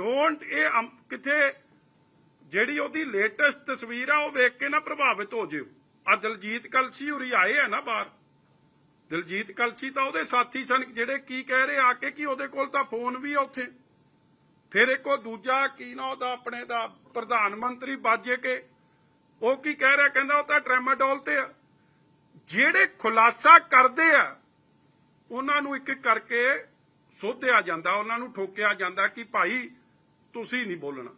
Don't ਇਹ ਕਿਥੇ ਜਿਹੜੀ ਉਹਦੀ ਲੇਟੈਸਟ ਤਸਵੀਰ ਆ, ਉਹ ਵੇਖ ਕੇ ਨਾ ਪ੍ਰਭਾਵਿਤ ਹੋ ਜਿਓ। ਆ ਦਲਜੀਤ ਕਲਸੀ ਉਰੀ ਆਏ ਆ ਨਾ ਬਾਹਰ। ਦਲਜੀਤ ਕਲਸੀ ਤਾਂ ਉਹਦੇ ਸਾਥੀ ਸਨ, ਜਿਹੜੇ ਕੀ ਕਹਿ ਰਹੇ ਆ ਕੇ ਕਿ ਉਹਦੇ ਕੋਲ ਤਾਂ ਫੋਨ ਵੀ ਆ ਉੱਥੇ। ਫਿਰ ਇੱਕ ਉਹ ਦੂਜਾ ਕੀ ਨਾ ਉਹਦਾ ਆਪਣੇ ਦਾ ਪ੍ਰਧਾਨ ਮੰਤਰੀ ਬਾਜੇ ਕੇ, ਉਹ ਕੀ ਕਹਿ ਰਿਹਾ, ਕਹਿੰਦਾ ਉਹ ਤਾਂ ਟ੍ਰੈਮਾਡੋਲ ਤੇ ਆ। ਜਿਹੜੇ ਖੁਲਾਸਾ ਕਰਦੇ ਆ, ਉਹਨਾਂ ਨੂੰ ਇੱਕ ਕਰਕੇ ਸੋਧਿਆ ਜਾਂਦਾ, ਉਹਨਾਂ ਨੂੰ ਠੋਕਿਆ ਜਾਂਦਾ ਕਿ ਭਾਈ ਤੁਸੀਂ ਨਹੀਂ ਬੋਲਣਾ।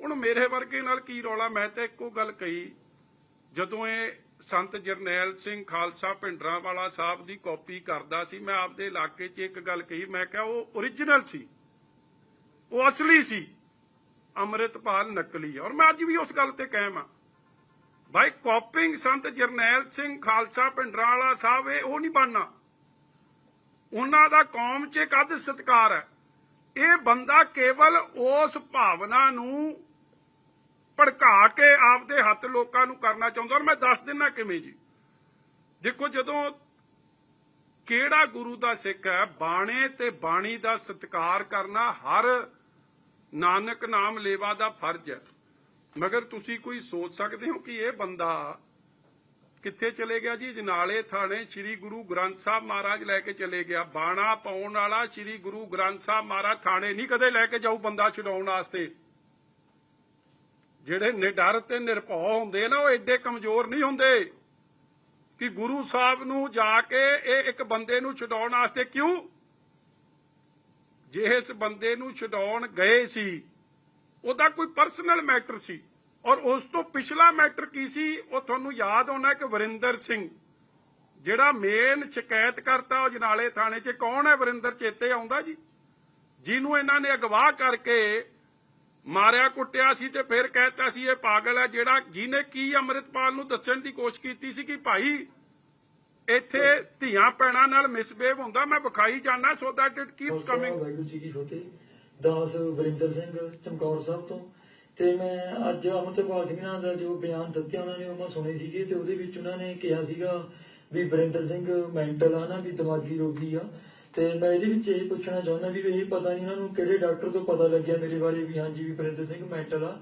ਹੁਣ ਮੇਰੇ ਵਰਗੇ ਨਾਲ ਕੀ ਰੌਲਾ? ਮੈਂ ਤਾਂ ਇੱਕੋ ਗੱਲ ਕਹੀ। ਜਦੋਂ ਇਹ ਸੰਤ ਜਰਨੈਲ ਸਿੰਘ ਖਾਲਸਾ ਭਿੰਡਰਾਂ ਵਾਲਾ ਸਾਹਿਬ ਦੀ ਕਾਪੀ ਕਰਦਾ ਸੀ, ਮੈਂ ਆਪਦੇ ਇਲਾਕੇ 'ਚ ਇੱਕ ਗੱਲ ਕਹੀ। ਮੈਂ ਕਿਹਾ, ਉਹ origignal ਸੀ। ਉਹ ਅਸਲੀ ਸੀ। ਅੰਮ੍ਰਿਤਪਾਲ ਨਕਲੀ ਔਰ ਮੈਂ ਅੱਜ ਵੀ ਉਸ ਗੱਲ ਤੇ ਕਾਇਮ ਆ। ਭਾਈ ਕਾਪਿੰਗ ਸੰਤ ਜਰਨੈਲ ਸਿੰਘ ਖਾਲਸਾ ਭਿੰਡਰਾਂ ਵਾਲਾ ਸਾਹਿਬ, ਇਹ ਉਹ ਨਹੀਂ ਬਣਨਾ। ਉਹਨਾਂ ਦਾ ਕੌਮ 'ਚ ਇੱਕ ਅੱਧ ਸਤਕਾਰ ਹੈ। ਇਹ ਬੰਦਾ ਕੇਵਲ ਉਸ ਭਾਵਨਾ ਨੂੰ ਭੜਕਾ ਕੇ ਆਪਦੇ ਹੱਥ ਲੋਕਾਂ ਨੂੰ ਕਰਨਾ ਚਾਹੁੰਦਾ। ਔਰ ਮੈਂ ਦੱਸ ਦਿੰਨਾ ਕਿਵੇਂ ਜੀ? ਦੇਖੋ, ਜਦੋਂ ਕਿਹੜਾ ਗੁਰੂ ਦਾ ਸਿੱਖ ਹੈ, ਬਾਣੇ ਤੇ ਬਾਣੀ ਦਾ ਸਤਿਕਾਰ ਕਰਨਾ ਹਰ ਨਾਨਕ ਨਾਮ ਲੇਵਾ ਦਾ ਫਰਜ਼ ਹੈ। ਮਗਰ ਤੁਸੀਂ ਕੋਈ ਸੋਚ ਸਕਦੇ ਹੋ ਕਿ ਇਹ ਬੰਦਾ ਕਿੱਥੇ ਚਲੇ ਗਿਆ ਜੀ? ਜਨਾਲੇ ਥਾਣੇ ਸ੍ਰੀ ਗੁਰੂ ਗ੍ਰੰਥ ਸਾਹਿਬ ਮਹਾਰਾਜ ਲੈ ਕੇ ਚਲੇ ਗਿਆ। ਬਾਣਾ ਪਾਉਣ ਵਾਲਾ ਸ੍ਰੀ ਗੁਰੂ ਗ੍ਰੰਥ ਸਾਹਿਬ ਮਹਾਰਾਜ ਥਾਣੇ ਨਹੀਂ ਕਦੇ ਲੈ ਕੇ ਜਾਊ ਬੰਦਾ ਛਡਾਉਣ ਵਾਸਤੇ। ਜਿਹੜੇ ਨਿਡਰ ਤੇ ਨਿਰਭਉ ਹੁੰਦੇ ਨਾ, ਉਹ ਐਡੇ ਕਮਜ਼ੋਰ ਨਹੀਂ ਹੁੰਦੇ ਕਿ ਗੁਰੂ ਸਾਹਿਬ ਨੂੰ ਜਾ ਕੇ ਇਹ ਇੱਕ ਬੰਦੇ ਨੂੰ ਛਡਾਉਣ ਵਾਸਤੇ ਕਿਉਂ? ਜੇ ਇਸ ਬੰਦੇ ਨੂੰ ਛਡਾਉਣ ਗਏ ਸੀ, ਉਹਦਾ ਕੋਈ ਪਰਸਨਲ ਮੈਟਰ ਸੀ। ਔਰ ਉਸ ਤੋਂ ਪਿਛਲਾ ਮੈਟਰ ਕੀ ਸੀ? ਉਹ ਤੁਹਾਨੂੰ ਯਾਦ ਹੋਣਾ ਕਿ ਵਰਿੰਦਰ ਸਿੰਘ, ਜਿਹੜਾ ਮੇਨ ਸ਼ਿਕਾਇਤ ਕਰਤਾ ਉਹ ਜਨਾਲੇ ਥਾਣੇ 'ਚ ਕੌਣ ਹੈ? ਵਰਿੰਦਰ ਚੇਤੇ ਆਉਂਦਾ ਜੀ? ਜਿਹਨੂੰ ਇਹਨਾਂ ਨੇ ਅਗਵਾ ਕਰਕੇ ਮਾਰਿਆ, ਕੁੱਟਿਆ ਸੀ ਤੇ ਫਿਰ ਕਹਿਤਾ ਸੀ, ਇਹ ਪਾਗਲ ਹੈ ਜਿਹੜਾ ਜਿਹਨੇ ਕੀ ਅੰਮ੍ਰਿਤਪਾਲ ਨੂੰ ਦੱਸਣ ਦੀ ਕੋਸ਼ਿਸ਼ ਕੀਤੀ ਸੀ ਕਿ ਭਾਈ ਇੱਥੇ ਧੀਆਂ ਪੈਣਾ ਨਾਲ ਮਿਸਬੇਵ ਹੁੰਦਾ, ਮੈਂ ਵਿਖਾਈ ਜਾਣਾ so that it keeps coming Waheguru ji ਕੀ ਫਤਿਹ। ਦਾਸ ਵਰਿੰਦਰ ਸਿੰਘ, ਚਮਕੌਰ ਸਾਹਿਬ ਤੋਂ। ਤੇ ਮੈਂ ਅੱਜ ਅਮਰਤਪਾਲ ਸਿੰਘ ਨਾਲ ਦਾ ਜੋ ਬਿਆਨ ਦਿੱਤੇ ਉਹਨਾਂ ਨੇ, ਉਹ ਮੈਂ ਸੁਣੇ ਸੀਗੇ ਤੇ ਉਹਦੇ ਵਿੱਚ ਉਹਨਾਂ ਨੇ ਕਿਹਾ ਸੀਗਾ ਵੀ ਵਰਿੰਦਰ ਸਿੰਘ ਮੈਂਟਲ ਆ ਨਾ, ਵੀ ਦਿਮਾਗੀ ਰੋਗੀ ਆ। ਤੇ ਮੈਂ ਇਹਦੇ ਵਿੱਚ ਇਹ ਪੁੱਛਣਾ ਚਾਹੁੰਦਾ ਵੀ ਇਹ ਪਤਾ ਨਹੀਂ ਉਹਨਾਂ ਨੂੰ ਕਿਹੜੇ ਡਾਕਟਰ ਤੋਂ ਪਤਾ ਲੱਗਿਆ ਮੇਰੇ ਬਾਰੇ ਵੀ ਹਾਂਜੀ ਵੀ ਵਰਿੰਦਰ ਸਿੰਘ ਮੈਂਟਲ ਆ।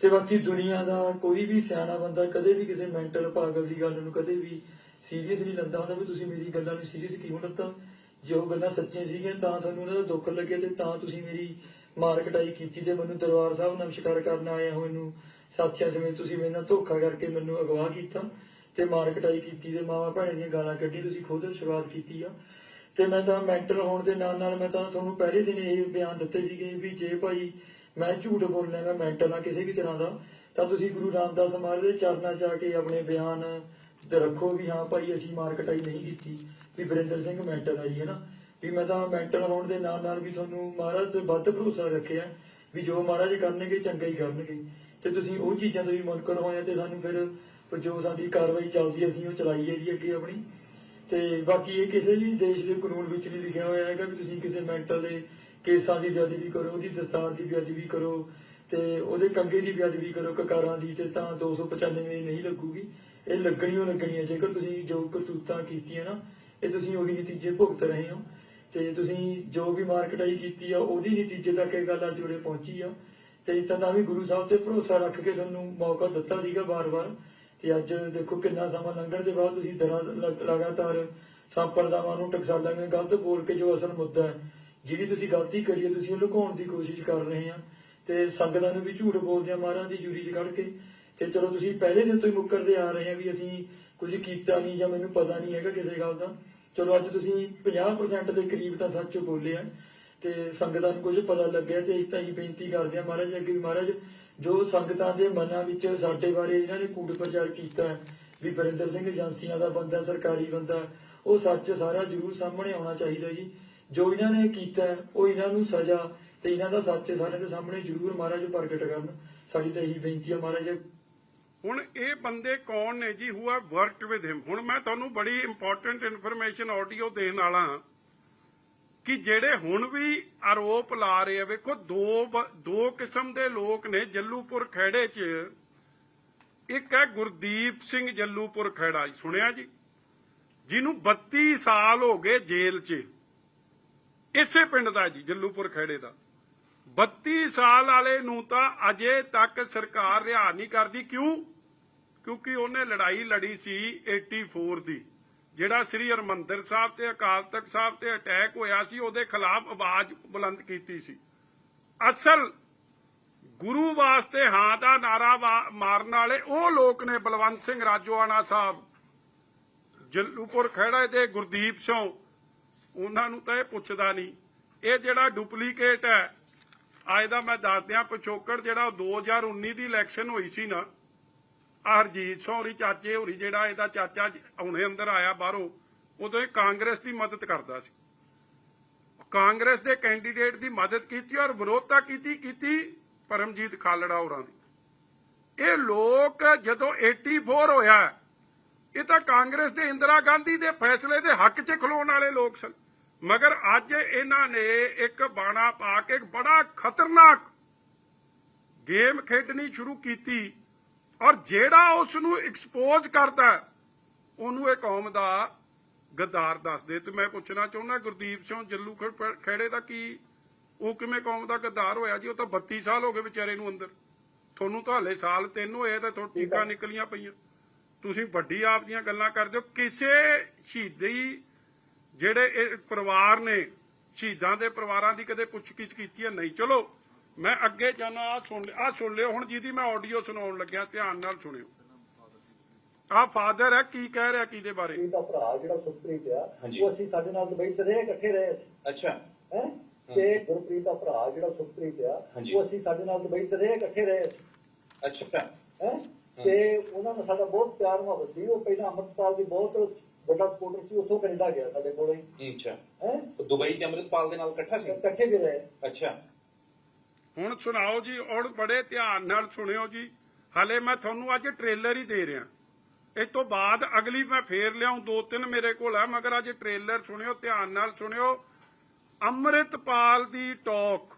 ਤੇ ਬਾਕੀ ਦੁਨੀਆ ਦਾ ਕੋਈ ਵੀ ਸਿਆਣਾ ਬੰਦਾ ਕਦੇ ਵੀ ਕਿਸੇ ਮੈਂਟਲ ਪਾਗਲ ਦੀ ਗੱਲ ਨੂੰ ਕਦੇ ਵੀ ਸੀਰੀਅਸ ਨਹੀਂ ਲੈਂਦਾ ਹੁੰਦਾ ਵੀ ਤੁਸੀਂ ਮੇਰੀ ਗੱਲਾਂ ਨੂੰ ਸੀਰੀਅਸ ਕਿਉਂ ਲਿੱਤਾ? ਜੇ ਉਹ ਗੱਲਾਂ ਸੱਚੀਆਂ ਸੀਗੀਆਂ ਤਾਂ ਤੁਹਾਨੂੰ ਉਹਨਾਂ ਦਾ ਦੁੱਖ ਲੱਗਿਆ ਤੇ ਤਾਂ ਤੁਸੀਂ ਮੇਰੀ ਮਾਰ ਕਟਾਈ ਕੀਤੀ ਤੇ ਮੈਨੂੰ ਦਰਬਾਰ ਸਾਹਿਬ ਨਮਸਕਾਰ ਕਰਨ ਆਏ ਹੋ ਮੈਨੂੰ ਸਾਥੀਆਂ ਸਮੇਤ ਤੁਸੀਂ ਮੇਰੇ ਨਾਲ ਧੋਖਾ ਕਰਕੇ ਮੈਨੂੰ ਅਗਵਾ ਕੀਤਾ ਤੇ ਮਾਰ ਕਟਾਈ ਕੀਤੀ ਤੇ ਮਾਵਾ ਭੈਣੇ ਦੀਆਂ ਗਾਲਾਂ ਕੱਢੀ, ਤੁਸੀਂ ਖੁਦ ਸ਼ੁਰੂਆਤ ਕੀਤੀ ਆ। ਤੇ ਮੈਂ ਤਾਂ ਮੈਂਟਲ ਹੋਣ ਦੇ ਨਾਲ ਨਾਲ ਮੈਂ ਤਾਂ ਤੁਹਾਨੂੰ ਪਹਿਲੇ ਦਿਨ ਇਹ ਬਿਆਨ ਦਿੱਤੇ ਸੀਗੇ ਵੀ ਜੇ ਭਾਈ ਮੈਂ ਝੂਠ ਬੋਲਣਾ ਮੈਂ ਮੈਂਟਲ ਆ ਕਿਸੇ ਵੀ ਤਰ੍ਹਾਂ ਦਾ, ਤਾਂ ਤੁਸੀਂ ਗੁਰੂ ਰਾਮਦਾਸ ਮਹਾਰਾਜ ਦੇ ਚਰਨਾਂ 'ਚ ਆ ਕੇ ਆਪਣੇ ਬਿਆਨ ਤੇ ਰੱਖੋ ਵੀ ਹਾਂ ਭਾਈ ਅਸੀਂ ਮਾਰ ਕਟਾਈ ਨਹੀਂ ਕੀਤੀ, ਵੀ ਵਰਿੰਦਰ ਸਿੰਘ ਮੈਂਟਲ ਆ ਜੀ, ਹੈ ਨਾ? ਵੀ ਮੈਂ ਤਾਂ ਮੈਂਟਲ ਹੋਣ ਦੇ ਨਾਲ ਨਾਲ ਵੀ ਤੁਹਾਨੂੰ ਮਹਾਰਾਜ ਤੇ ਵੱਧ ਭਰੋਸਾ ਰੱਖਿਆ ਵੀ ਜੋ ਮਹਾਰਾਜ ਕਰਨਗੇ, ਚੰਗਾ ਹੀ ਕਰਨਗੇ। ਤੇ ਤੁਸੀਂ ਉਹ ਚੀਜ਼ਾਂ ਤੋਂ ਵੀ ਮੁਨਕਰ ਹੋਏ ਤੇ ਸਾਨੂੰ ਫਿਰ ਜੋ ਸਾਡੀ ਕਾਰਵਾਈ ਚੱਲਦੀ ਅਸੀਂ ਉਹ ਚਲਾਈ ਜੀ ਅੱਗੇ ਆਪਣੀ। ਤੇ ਬਾਕੀ ਇਹ ਕਿਸੇ ਵੀ ਦੇਸ਼ ਦੇ ਕਾਨੂੰਨ ਵਿੱਚ ਨਹੀਂ ਲਿਖਿਆ ਹੋਇਆ ਹੈਗਾ ਵੀ ਤੁਸੀਂ ਕਿਸੇ ਮੈਂਟਲ ਦੇ ਕੇਸਾਂ ਦੀ ਬੇਅਦਬੀ ਕਰੋ, ਉਹਦੀ ਦਸਤਾਰ ਦੀ ਬੇਅਦਬੀ ਕਰੋ ਤੇ ਉਹਦੇ ਕੰਗੇ ਦੀ ਬੇਅਦਬੀ ਕਰੋ, ਕਕਾਰਾਂ ਦੀ ਤੇ ਤਾਂ 295 ਨਹੀਂ ਲੱਗੂਗੀ। ਇਹ ਲੱਗਣੀ ਓ ਲੱਗਣੀ ਹੈ ਜੇਕਰ ਤੁਸੀਂ ਜੋ ਕਰਤੂਤਾਂ ਕੀਤੀਆਂ ਨਾ, ਇਹ ਤੁਸੀਂ ਉਹੀ ਨਤੀਜੇ ਭੁਗਤ ਰਹੇ ਹੋ। ਤੇ ਤੁਸੀਂ ਜੋ ਵੀ ਮਾਰਕਟਾਈ ਕੀਤੀ ਆ, ਉਹਦੀ ਨਤੀਜੇ ਤੱਕ ਇਹ ਗੱਲ ਅੱਜ ਉਰੇ ਪਹੁੰਚੀ ਆ। ਤੇ ਇਤਾਂ ਦਾ ਵੀ ਗੁਰੂ ਸਾਹਿਬ ਤੇ ਭਰੋਸਾ ਰੱਖ ਕੇ ਸਾਨੂੰ ਮੌਕਾ ਦਿੱਤਾ ਸੀਗਾ ਬਾਰ-ਬਾਰ ਤੇ ਅੱਜ ਦੇਖੋ ਕਿੰਨਾ ਸਮਾਂ ਲੰਘਣ ਦੇ ਬਾਅਦ ਤੁਸੀਂ ਲਗਾਤਾਰ ਸੰਪਰਦਾਵਾਂ ਨੂੰ ਟਕਸਾਲਾਂ ਗਲਤ ਬੋਲ ਕੇ ਜੋ ਅਸਲ ਮੁੱਦਾ ਹੈ, ਜਿਹੜੀ ਤੁਸੀਂ ਗਲਤੀ ਕਰੀ ਹੈ, ਤੁਸੀਂ ਉਹ ਲੁਕਾਉਣ ਦੀ ਕੋਸ਼ਿਸ਼ ਕਰ ਰਹੇ ਆ। ਤੇ ਸੰਗਤਾਂ ਨੂੰ ਵੀ ਝੂਠ ਬੋਲਦੇ ਆ ਮਹਾਰਾਜ ਦੀ ਜੂਰੀ 'ਚ ਖੜ ਕੇ। ਤੇ ਚਲੋ ਤੁਸੀਂ ਪਹਿਲੇ ਦਿਨ ਤੋਂ ਹੀ ਮੁੱਕਰਦੇ ਆ ਰਹੇ ਆ ਵੀ ਅਸੀਂ ਕੁਝ ਕੀਤਾ ਨਹੀਂ ਜਾਂ ਮੈਨੂੰ ਪਤਾ ਨਹੀਂ ਹੈਗਾ ਕਿਸੇ ਗੱਲ ਦਾ। ਚਲੋ ਅੱਜ ਤੁਸੀਂ 50% ਦੇ ਕਰੀਬ ਤਾਂ ਸੱਚ ਬੋਲੇ ਆ ਤੇ ਸੰਗਤਾਂ ਨੂੰ ਕੁਝ ਪਤਾ ਲੱਗਿਆ ਤੇ ਇਸ ਤਾਂ ਹੀ ਬੇਨਤੀ ਕਰਦੇ ਆ ਮਹਾਰਾਜ, ਅੱਗੇ ਮਹਾਰਾਜ, ਜੋ ਸੰਗਤਾਂ ਦੇ ਮਨਾਂ ਵਿੱਚ ਸਾਡੇ ਬਾਰੇ ਇਹਨਾਂ ਨੇ ਕੂੜ ਪ੍ਰਚਾਰ ਕੀਤਾ ਹੈ ਵੀ ਬਰਿੰਦਰ ਸਿੰਘ ਏਜੰਸੀਆਂ ਦਾ ਬੰਦਾ, ਸਰਕਾਰੀ ਬੰਦਾ, ਉਹ ਸੱਚ ਸਾਰਾ ਜ਼ਰੂਰ ਸਾਹਮਣੇ ਆਉਣਾ ਚਾਹੀਦਾ ਜੀ। ਜੋ ਇਹਨਾਂ ਨੇ ਕੀਤਾ, ਉਹ ਇਹਨਾਂ ਨੂੰ ਸਜ਼ਾ ਤੇ ਇਹਨਾਂ ਦਾ ਸੱਚ ਸਾਰਿਆਂ ਦੇ ਸਾਹਮਣੇ ਜ਼ਰੂਰ ਮਹਾਰਾਜ ਪ੍ਰਗਟ ਕਰਨ। ਸਾਡੀ ਤਾਂ ਇਹੀ ਬੇਨਤੀ ਹੈ ਮਹਾਰਾਜ। ਹੁਣ ਇਹ ਬੰਦੇ ਕੌਣ ਨੇ ਜੀ? Who have worked with him ਹੁਣ ਮੈਂ ਤੁਹਾਨੂੰ ਬੜੀ ਇੰਪੋਰਟੈਂਟ ਇਨਫੋਰਮੇਸ਼ਨ ਆਡੀਓ ਦੇਣ ਵਾਲਾ ਕਿ ਜਿਹੜੇ ਹੁਣ ਵੀ ਆਰੋਪ ਲਾ ਰਹੇ ਆ, ਵੇਖੋ, ਦੋ ਦੋ ਕਿਸਮ ਦੇ ਲੋਕ ਨੇ ਜੱਲੂਪੁਰ ਖੇੜੇ 'ਚ। ਇੱਕ ਹੈ ਗੁਰਦੀਪ ਸਿੰਘ ਜੱਲੂਪੁਰ ਖੇੜਾ ਸੁਣਿਆ ਜੀ? ਜਿਹਨੂੰ 32 ਸਾਲ ਹੋ ਗਏ ਜੇਲ੍ਹ 'ਚ। ਇਸੇ ਪਿੰਡ ਦਾ ਜੀ, ਜੱਲੂਪੁਰ ਖੇੜੇ ਦਾ। 32 ਸਾਲ ਵਾਲੇ ਨੂੰ ਤਾਂ ਅਜੇ ਤੱਕ ਸਰਕਾਰ ਰਿਹਾ ਨਹੀਂ ਕਰਦੀ। ਕਿਉਂ? ਕਿਉਂਕਿ ਉਹਨੇ ਲੜਾਈ ਲੜੀ ਸੀ 84 ਦੀ। ਜਿਹੜਾ ਸ੍ਰੀ ਹਰਮੰਦਰ ਸਾਹਿਬ ਤੇ ਅਕਾਲ ਤਖਤ ਸਾਹਿਬ ਤੇ ਅਟੈਕ ਹੋਇਆ ਸੀ, ਉਹਦੇ ਖਿਲਾਫ ਆਵਾਜ਼ ਬੁਲੰਦ ਕੀਤੀ ਸੀ। ਅਸਲ ਗੁਰੂ ਵਾਸਤੇ ਹਾਂ ਦਾ ਨਾਰਾ ਮਾਰਨ ਵਾਲੇ ਉਹ ਲੋਕ ਨੇ ਬਲਵੰਤ ਸਿੰਘ ਰਾਜੋਆਣਾ ਸਾਹਿਬ। ਜੱਲੂਪੁਰ ਖੜਾ ਤੇ ਗੁਰਦੀਪ ਸਿੰਘ। ਉਹਨਾਂ ਨੂੰ ਤਾਂ ਇਹ ਪੁੱਛਦਾ ਨਹੀਂ। ਇਹ ਜਿਹੜਾ ਡੁਪਲੀਕੇਟ ਹੈ, ਅੱਜ ਦਾ ਮੈਂ ਦੱਸਦਿਆਂ ਪਿਛੋਕੜ ਜਿਹੜਾ ਉਹ 2019 ਦੀ ਇਲੈਕਸ਼ਨ ਹੋਈ ਸੀ ਨਾ ਹਰਜੀਤ ਸਿੰਘ ਹੋਰੀ, ਚਾਚੇ ਹੋਰੀ ਜਿਹੜਾ ਇਹਦਾ ਚਾਚਾ ਆਉਣੇ ਅੰਦਰ ਆਇਆ ਬਾਹਰੋਂ, ਉਦੋਂ ਇਹ ਕਾਂਗਰਸ ਦੀ ਮਦਦ ਕਰਦਾ ਸੀ। ਕਾਂਗਰਸ ਦੇ ਕੈਂਡੀਡੇਟ ਦੀ ਮਦਦ ਕੀਤੀ ਔਰ ਵਿਰੋਧਤਾ ਕੀਤੀ ਕੀਤੀ ਪਰਮਜੀਤ ਖਾਲੜਾ ਹੋਰਾਂ ਦੀ। ਇਹ ਲੋਕ ਜਦੋਂ 84 ਹੋਇਆ, ਇਹ ਤਾਂ ਕਾਂਗਰਸ ਦੇ ਇੰਦਰਾ ਗਾਂਧੀ ਦੇ ਫੈਸਲੇ ਦੇ ਹੱਕ 'ਚ ਖਲੋਣ ਵਾਲੇ ਲੋਕ ਸਨ। ਮਗਰ ਅੱਜ ਇਹਨਾਂ ਨੇ ਇੱਕ ਬਾਣਾ ਪਾ ਕੇ ਬੜਾ ਖਤਰਨਾਕ ਗੇਮ ਖੇਡਣੀ ਸ਼ੁਰੂ ਕੀਤੀ। ਔਰ ਜਿਹੜਾ ਉਸ ਨੂੰ ਐਕਸਪੋਜ਼ ਕਰਦਾ ਉਹਨੂੰ ਇਹ ਕੌਮ ਦਾ ਗੱਦਾਰ ਦੱਸਦੇ। ਤੇ ਮੈਂ ਪੁੱਛਣਾ ਚਾਹੁੰਦਾ ਗੁਰਦੀਪ ਸਿੰਘ ਜੱਲੂ ਖੇੜੇ ਦਾ ਕੀ ਉਹ ਕਿਵੇਂ ਕੌਮ ਦਾ ਗੱਦਾਰ ਹੋਇਆ ਜੀ? ਉਹ ਤਾਂ 32 ਸਾਲ ਹੋ ਗਏ ਵਿਚਾਰੇ ਨੂੰ ਅੰਦਰ। ਤੁਹਾਨੂੰ ਤਾਂ ਹਲੇ ਸਾਲ ਤਿੰਨ ਹੋਏ ਤੇ ਤੁਹਾਡੀ ਚੀਕਾਂ ਨਿਕਲੀਆਂ ਪਈਆਂ। ਤੁਸੀਂ ਵੱਡੀ ਆਪ ਦੀਆਂ ਗੱਲਾਂ ਕਰਦੇ ਹੋ। ਕਿਸੇ ਸ਼ਹੀਦੀ ਜਿਹੜੇ ਪਰਿਵਾਰ ਨੇ ਸ਼ਹੀਦਾਂ ਦੇ ਪਰਿਵਾਰਾਂ ਦੀ ਕਦੇ ਪੁੱਛਗਿੱਛ ਕੀਤੀ ਹੈ ਨਹੀਂ ਚਲੋ। ਮੈਂ ਅੱਗੇ ਜਾਣਾ ਆ ਸੁਣ ਆ ਸੁਣ ਲਿਓ ਹੁਣ ਜਿਹਦੀ ਮੈਂ ਆਡੀਓ ਸੁਣਾਉਣ ਲੱਗਿਆ ਧਿਆਨ ਨਾਲ ਸੁਣਿਓ। ਆ ਫਾਦਰ ਹੈ ਕੀ ਕਹਿ ਰਿਹਾ ਕਿਹਦੇ ਬਾਰੇ? ਦਾ ਭਰਾ ਜਿਹੜਾ ਸੁਖਪ੍ਰੀਤ ਆ। ਉਹ ਅਸੀਂ ਸਾਡੇ ਨਾਲ ਦੁਬਈ ਚ ਰਹੇ ਇਕੱਠੇ ਰਹੇ ਸੀ ਅੱਛਾ। ਹੈ? ਤੇ ਗੁਰਪ੍ਰੀਤ ਦਾ ਭਰਾ ਜਿਹੜਾ ਸੁਖਪ੍ਰੀਤ ਆ। ਉਹ ਅਸੀਂ ਸਾਡੇ ਨਾਲ ਦੁਬਈ ਚ ਰਹੇ ਇਕੱਠੇ ਰਹੇ ਸੀ ਅੱਛਾ। ਹੈ? ਤੇ ਉਹਨਾਂ ਨਾਲ ਸਾਡਾ ਬਹੁਤ ਪਿਆਰ ਮੁਹੱਬਤ ਸੀ। ਉਹ ਪਹਿਲਾਂ ਅੰਮ੍ਰਿਤਪਾਲ ਦੀ ਬਹੁਤ ਵੱਡਾ ਸਪੋਰਟਰ ਸੀ ਉੱਥੋਂ ਕੈਨੇਡਾ ਗਿਆ ਸਾਡੇ ਕੋਲੇ ਅੱਛਾ। ਹੈ? ਦੁਬਈ ਚ ਅੰਮ੍ਰਿਤਪਾਲ ਦੇ ਨਾਲ ਇਕੱਠਾ ਸੀ? ਇਕੱਠੇ ਵੀ ਰਹੇ। ਅੱਛਾ। ਹੁਣ ਸੁਣਾਓ ਜੀ, ਔਰ ਬੜੇ ਧਿਆਨ ਨਾਲ ਸੁਣਿਓ ਜੀ। ਹਲੇ ਮੈਂ ਤੁਹਾਨੂੰ ਅੱਜ ਟ੍ਰੇਲਰ ਹੀ ਦੇ ਰਿਹਾ। ਇਸ ਤੋਂ ਬਾਅਦ ਅਗਲੀ ਮੈਂ ਫੇਰ ਲਿਆਉਂ ਦੋ ਤਿੰਨ ਮੇਰੇ ਕੋਲ ਆ, ਮਗਰ ਅੱਜ ਟ੍ਰੇਲਰ ਸੁਣਿਓ, ਧਿਆਨ ਨਾਲ ਸੁਣਿਓ। ਅੰਮ੍ਰਿਤਪਾਲ ਦੀ ਟਾਕ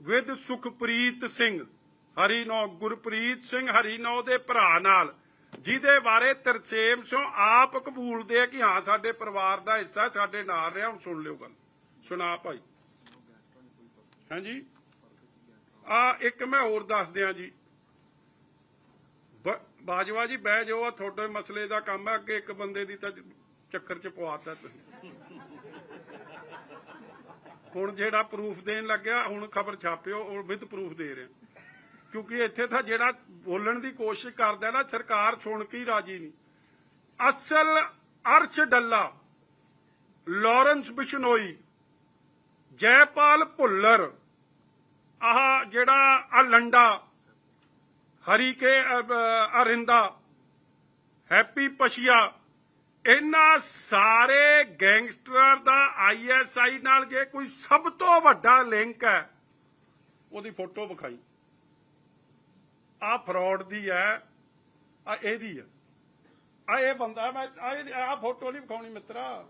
ਵਿਦ ਸੁਖਪ੍ਰੀਤ ਸਿੰਘ। ਹਰੀਨੋ ਗੁਰਪ੍ਰੀਤ ਸਿੰਘ ਹਰੀਨੋ ਦੇ ਭਰਾ ਨਾਲ। ਜਿਹਦੇ ਬਾਰੇ ਤਰਸੇਮ ਸੋ ਆਪ ਕਬੂਲਦੇ ਆ ਕਿ ਹਾਂ, ਸਾਡੇ ਪਰਿਵਾਰ ਦਾ ਹਿੱਸਾ, ਸਾਡੇ ਨਾਲ ਰਿਹਾ, ਹੁਣ ਸੁਣ ਲਿਓ ਗੱਲ। ਸੁਣਾ ਭਾਈ। ਹਾਂਜੀ? ਆ ਇੱਕ ਮੈਂ ਹੋਰ ਦੱਸ ਦਿਆਂ ਜੀ। ਬਾਜਵਾ ਜੀ, ਬਹਿ ਜਾਓ ਆ ਤੁਹਾਡੇ ਮਸਲੇ ਦਾ ਕੰਮ ਹੈ, ਅੱਗੇ ਇੱਕ ਬੰਦੇ ਦੀ ਤਾਂ ਚੱਕਰ ਚ ਪਵਾਤਾ ਤੁਸੀਂ। ਹੁਣ ਜਿਹੜਾ ਪ੍ਰੂਫ ਦੇਣ ਲੱਗਿਆ, ਹੁਣ ਖਬਰ ਛਾਪਿਓ, ਉਹ ਵਿਦ ਪ੍ਰੂਫ ਦੇ ਰਿਹਾ ਕਿਉਂਕਿ ਇੱਥੇ ਤਾਂ ਜਿਹੜਾ ਬੋਲਣ ਦੀ ਕੋਸ਼ਿਸ਼ ਕਰਦਾ ਨਾ, ਸਰਕਾਰ ਸੁਣ ਕੇ ਹੀ ਰਾਜੀ ਨਹੀਂ। ਅਸਲ ਅਰਸ਼ ਡੱਲਾ, ਲਾਰੈਂਸ ਬਿਸ਼ਨੋਈ, ਜੈਪਾਲ ਭੁੱਲਰ ਆਹ ਜਿਹੜਾ ਆ ਲੰਡਾ, ਹਰੀ ਕੇ ਅਰਿੰਦਾ, ਹੈਪੀ ਪਸ਼ੀਆ, ਇਹਨਾਂ ਸਾਰੇ ਗੈਂਗਸਟਰ ਦਾ ਆਈਐਸਆਈ ਨਾਲ ਜੇ ਕੋਈ ਸਭ ਤੋਂ ਵੱਡਾ ਲਿੰਕ ਹੈ, ਉਹਦੀ ਫੋਟੋ ਵਿਖਾਈ। ਆ ਫਰਾਡ ਦੀ ਹੈ ਆ ਇਹਦੀ ਹੈ। ਆ ਇਹ ਬੰਦਾ, ਮੈਂ ਆ ਫੋਟੋ ਨਹੀਂ ਵਿਖਾਉਣੀ ਮਿੱਤਰਾ।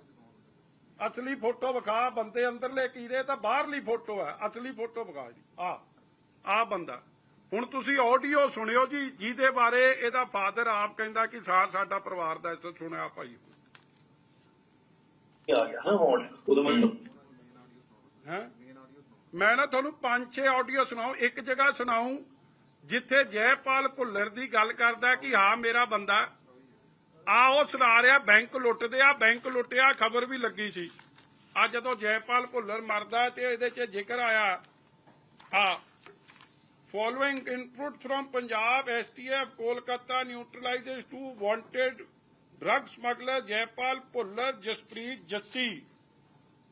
ਅਸਲੀ ਫੋਟੋ ਵਿਖਾ ਬੰਦੇ ਅੰਦਰਲੇ ਕੀੜੇ ਤਾਂ ਬਾਹਰਲੀ ਫੋਟੋ ਹੈ ਅਸਲੀ ਫੋਟੋ ਵਿਖਾ ਜੀ। ਆ ਆ ਬੰਦਾ। ਹੁਣ ਤੁਸੀਂ ਆਡੀਓ ਸੁਣਿਓ ਜੀ ਜਿਹਦੇ ਬਾਰੇ ਇਹਦਾ ਫਾਦਰ ਆਪ ਕਹਿੰਦਾ ਕਿ ਸਾਰ ਸਾਡਾ ਪਰਿਵਾਰ ਦਾ ਹਿੱਸਾ ਸੁਣਿਆ ਭਾਈ। ਆ ਗਿਆ? ਹਾਂ ਹੁਣ ਉਦੋਂ ਮੈਂ ਹੈ? ਮੈਂ ਨਾ ਤੁਹਾਨੂੰ ਪੰਜ ਛੇ ਆਡੀਓ ਸੁਣਾਉ ਇੱਕ ਜਗ੍ਹਾ ਸੁਣਾਉ ਜਿੱਥੇ ਜੈਪਾਲ ਭੁੱਲਰ ਦੀ ਗੱਲ ਕਰਦਾ ਕਿ ਹਾਂ ਮੇਰਾ ਬੰਦਾ ਆ ਉਹ ਸੁਣਾ ਰਿਹਾ ਬੈਂਕ ਲੁੱਟਦੇ ਆ ਬੈਂਕ ਲੁੱਟਿਆ ਖਬਰ ਵੀ ਲੱਗੀ ਸੀ ਆ ਜਦੋਂ ਜੈਪਾਲ ਭੁੱਲਰ ਮਰਦਾ ਤੇ ਇਹਦੇ 'ਚ ਜ਼ਿਕਰ ਆਇਆ ਆ following input from Punjab STF Kolkata neutralises two wanted drug smuggler Jaipal Bhullar Jaspreet Jassi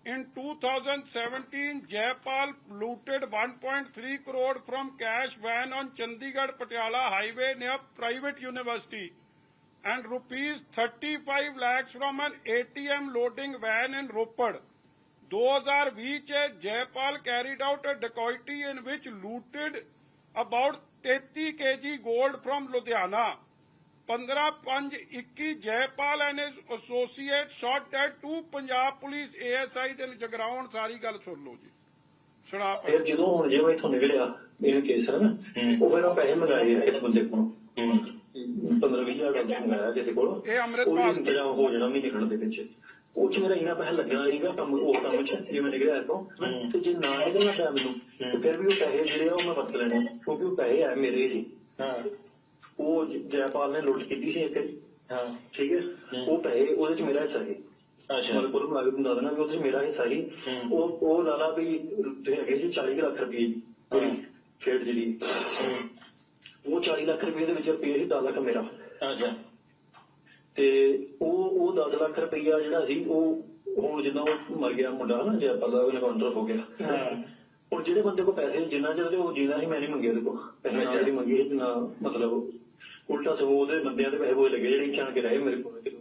In 2017, Jaipal looted 1.3 crore from cash van on Chandigarh-Patiala highway near private university. And rupees 35 lakhs from an ATM loading van in Ropad. 2020 ਚ Jaipal carried out a dacoity in which looted about 33 kg gold from Ludhiana. 15-5-21 Jaipal and his associate shot dead two Punjab police ASIs in ਜਗਰਾਉਣ ਸਾਰੀ ਗੱਲ ਸੁਣ ਲਓ ਜੀ ਸੁਣਾ ਫਿਰ ਜਦੋਂ ਹੁਣ ਜਿਵੇਂ ਇੱਥੋਂ ਨਿਕਲਿਆ ਇਹ ਕੇਸ ਹੈ ਨਾ ਉਹ ਉਹ ਪੈਸੇ ਮੰਗਾਏ ਇਸ ਬੰਦੇ ਕੋਲੋਂ 15 20 ਹਜ਼ਾਰ ਦਾ ਮੰਗਾਇਆ ਕਿਸੇ ਕੋਲ ਇਹ ਅੰਮ੍ਰਿਤਪਾਲ ਉਹ ਵੀ ਇੰਤਜ਼ਾਮ ਹੋ ਜਾਣਾ ਮਹੀਨੇ ਖੰਡ ਦੇ ਵਿੱਚ। ਉਹ ਚ ਮੇਰਾ ਇੰਨਾ ਪੈਸਾ ਲੱਗਣਾ ਨਹੀਂਗਾ ਕੰਮ ਉਹ ਕੰਮ ਚ ਜੇ ਮੈਂ ਨਿਕਲਿਆ ਇੱਥੋਂ। ਹੂੰ। ਤੇ ਜੇ ਨਾ ਨਿਕਲਣਾ ਪਿਆ ਮੈਨੂੰ ਤੇ ਫਿਰ ਵੀ ਉਹ ਪੈਸੇ ਜਿਹੜੇ ਆ ਉਹ ਮੈਂ ਵਰਤ ਲੈਣੇ ਕਿਉਂਕਿ ਉਹ ਪੈਸੇ ਆ ਮੇਰੇ ਹੀ ਸੀ ਹਾਂ। ਉਹ ਜ- ਜੈਪਾਲ ਨੇ ਲੁੱਟ ਕੀਤੀ ਸੀ ਇੱਕ। ਹਾਂ। ਠੀਕ ਹੈ। ਉਹ ਪੈਸੇ ਉਹਦੇ ਚ ਮੇਰਾ ਹਿੱਸਾ ਸੀ। ਅੱਛਾ। ਮਤਲਬ ਕੋਲ ਦੇਣਾ ਵੀ ਉਹਦੇ ਚ ਮੇਰਾ ਹਿੱਸਾ ਸੀ। ਹੂੰ। ਉਹ ਉਹ ਲਾਲਾ ਵੀ ਹੈਗੇ ਸੀ 40 ਕੁ ਲੱਖ ਰੁਪਏ ਪੂਰੀ। ਖੇਡ ਜਿਹੜੀ। ਉਹ 40 ਲੱਖ ਰੁਪਏ ਦੇ ਵਿੱਚ ਰੁਪਏ ਸੀ 10 ਲੱਖ ਮੇਰਾ। ਅੱਛਾ। ਤੇ ਉਹ ਉਹ 10 ਲੱਖ ਰੁਪਈਆ ਜਿਹੜਾ ਸੀ ਉਹ ਹੁਣ ਜਿੱਦਾਂ ਉਹ ਮਰ ਗਿਆ ਮੁੰਡਾ ਨਾ ਜੈਪਾਲ ਦਾ ਉਹਨੇ ਕਾਊਂਟਰ ਹੋ ਗਿਆ। ਹਾਂ। ਹੁਣ ਜਿਹੜੇ ਬੰਦੇ ਕੋ ਪੈਸੇ ਜਿੰਨਾ ਚਿਰ ਤੇ ਉਹ ਜੀਣਾ ਸੀ ਮੈਂ ਨਹੀਂ ਮੰਗਿਆ ਉਹਦੇ ਕੋ ਪੈਸੇ ਜਿਹੜੀ ਮੰਗੀ ਸੀ ਨਾ ਮਤਲਬ ਉਲਟਾ ਸਗੋਂ ਉਹਦੇ ਬੰਦਿਆਂ ਦੇ ਪੈਸੇ ਹੋਏ ਲੱਗੇ ਜਿਹੜੇ ਇੱਛਾਂ ਕੇ ਰਹੇ ਮੇਰੇ ਕੋਲ ਕਿਤੇ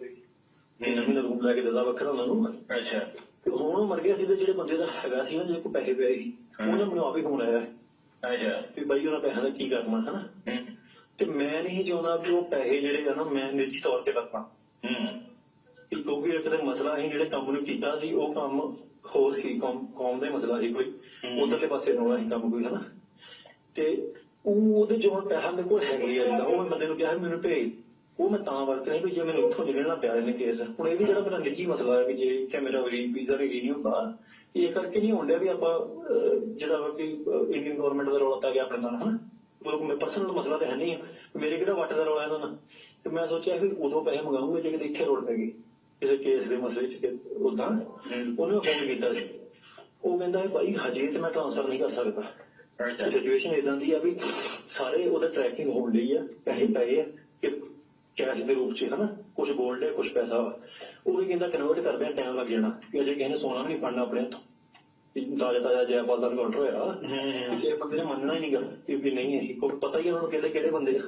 ਮਹੀਨਾ ਮਹੀਨਾ ਰੂਮ ਲੈ ਕੇ ਦਿੱਤਾ ਵੱਖਰਾ ਉਹਨਾਂ ਨੂੰ। ਅੱਛਾ। ਹੁਣ ਉਹ ਮਰ ਗਿਆ ਸੀ ਤੇ ਜਿਹੜੇ ਬੰਦੇ ਦਾ ਹੈਗਾ ਸੀ ਨਾ ਜੇ ਕੋ ਪੈਸੇ ਪਏ ਸੀ। ਉਹਨੇ ਮੈਨੂੰ ਆਪ ਹੀ ਫੋਨ ਆਇਆ ਵੀ ਬਾਈ ਉਹਨਾਂ ਪੈਸਿਆਂ ਦਾ ਕੀ ਕਰਨਾ ਹਨਾ? ਹੂੰ। ਤੇ ਮੈਂ ਨਹੀਂ ਚਾਹੁੰਦਾ ਵੀ ਉਹ ਪੈਸੇ ਜਿਹੜੇ ਆ ਨਾ ਮੈਂ ਨਿੱਜੀ ਤੌਰ ਤੇ ਵਰਤਾਂ ਹੂੰ। ਕਿ ਕਿਉਂਕਿ ਇੱਕ ਤਾਂ ਮਸਲਾ ਸੀ ਜਿਹੜੇ ਕੰਮ ਨੂੰ ਕੀਤਾ ਸੀ ਉਹ ਕੰਮ ਹੋਰ ਸੀ ਕੌਮ ਕੌਮ ਦਾ ਹੀ ਮਸਲਾ ਸੀ ਕੋਈ। ਉਧਰਲੇ ਪਾਸੇ ਰੋਣਾ ਸੀ ਕੰਮ ਕੋਈ ਹਨਾ? ਤੇ ਉਹ ਉਹਦੇ ਜੋ ਪੈਸਾ ਮੇਰੇ ਕੋਲ ਹੈਗੇ ਆ ਜਿੱਦਾਂ ਉਹ ਮੈਂ ਬੰਦੇ ਨੂੰ ਕਿਹਾ ਮੈਨੂੰ ਭੇਜ। ਉਹ ਮੈਂ ਤਾਂ ਵਰਤ ਨਹੀਂ ਵੀ ਜੇ ਮੈਨੂੰ ਇੱਥੋਂ ਨਿਕਲਣਾ ਪਿਆ ਇਹਨੇ ਕੇਸ ਹੁਣ ਇਹ ਵੀ ਜਿਹੜਾ ਮੇਰਾ ਨਿੱਜੀ ਮਸਲਾ ਹੈ ਵੀ ਜੇ ਇੱਥੇ ਮੇਰਾ ਵੀ ਵੀਜ਼ਾ ਵੀ ਨਹੀਂ ਹੁੰਦਾ ਇਹ ਕਰਕੇ ਨਹੀਂ ਹੁੰਦਾ ਵੀ ਆਪਾਂ ਜਿਹੜਾ ਵਾ ਕਿ ਇੰਡੀਅਨ ਗਵਰਨਮੈਂਟ ਦਾ ਰੌਲਾ ਪੈ ਗਿਆ ਆਪਣੇ ਨਾਲ ਹਨਾ? ਮਤਲਬ ਮੇਰੇ ਪਰਸਨਲ ਮਸਲਾ ਤਾਂ ਹੈ ਨਹੀਂ ਹੈ। ਮੇਰੇ ਕਿਹੜਾ ਵੱਟ ਦਾ ਰੌਲਾ ਇਹਨਾਂ ਨਾਲ ਤੇ ਮੈਂ ਸੋਚਿਆ ਵੀ ਉਦੋਂ ਪੈਸੇ ਮੰਗਾਉਂਗਾ ਜੇ ਕਿਤੇ ਇੱਥੇ ਰੋੜ ਪੈ ਗਈ। ਕਿਸੇ ਕੇਸ ਦੇ ਮਸਲੇ 'ਚ ਕਿ ਉਦਾਂ। ਉਹਨੇ ਫੋਨ ਕੀਤਾ ਸੀ। ਉਹ ਕਹਿੰਦਾ ਹੈ ਭਾਈ ਹਜੇ ਤੇ ਮੈਂ ਟ੍ਰਾਂਸਫਰ ਨਹੀਂ ਕਰ ਸਕਦਾ। ਸਿਚੁਏਸ਼ਨ ਇਦਾਂ ਦੀ ਆ ਵੀ ਸਾਰੇ ਉਹਦਾ ਟਰੈਕਿੰਗ ਹੋਣ ਲਈ ਆ ਪੈਸੇ ਪਏ ਆ ਕਿ ਕੈਸ਼ ਦੇ ਰੂਪ 'ਚ ਹਨਾ? ਕੁਝ ਗੋਲਡ ਹੈ ਕੁਝ ਪੈਸਾ ਵਾ। ਉਹ ਵੀ ਕਹਿੰਦਾ ਕਨਵਰਟ ਕਰਦੇ ਆ ਟਾਈਮ ਲੱਗ ਜਾਣਾ। ਕਿ ਅਜੇ ਕਿਸੇ ਨੇ ਸੋਨਾ ਵੀ ਨਹੀਂ ਫੜਨਾ ਆਪਣੇ ਹੱਥੋਂ। ਤਾਜ਼ਾ ਤਾਜ਼ਾ ਜੈਪਾਲ ਦਾ ਕਾਊਂਟਰ ਹੋਇਆ ਹੂੰ। ਕਿ ਇਹ ਬੰਦੇ ਨੇ ਮੰਨਣਾ ਹੀ ਨਹੀਂ ਗਾ ਕਿ ਵੀ ਨਹੀਂ ਹੈ ਕੋਈ ਪਤਾ ਹੀ ਉਹਨਾਂ ਨੂੰ ਕਿਹੜੇ ਕਿਹੜੇ ਬੰਦੇ ਆ।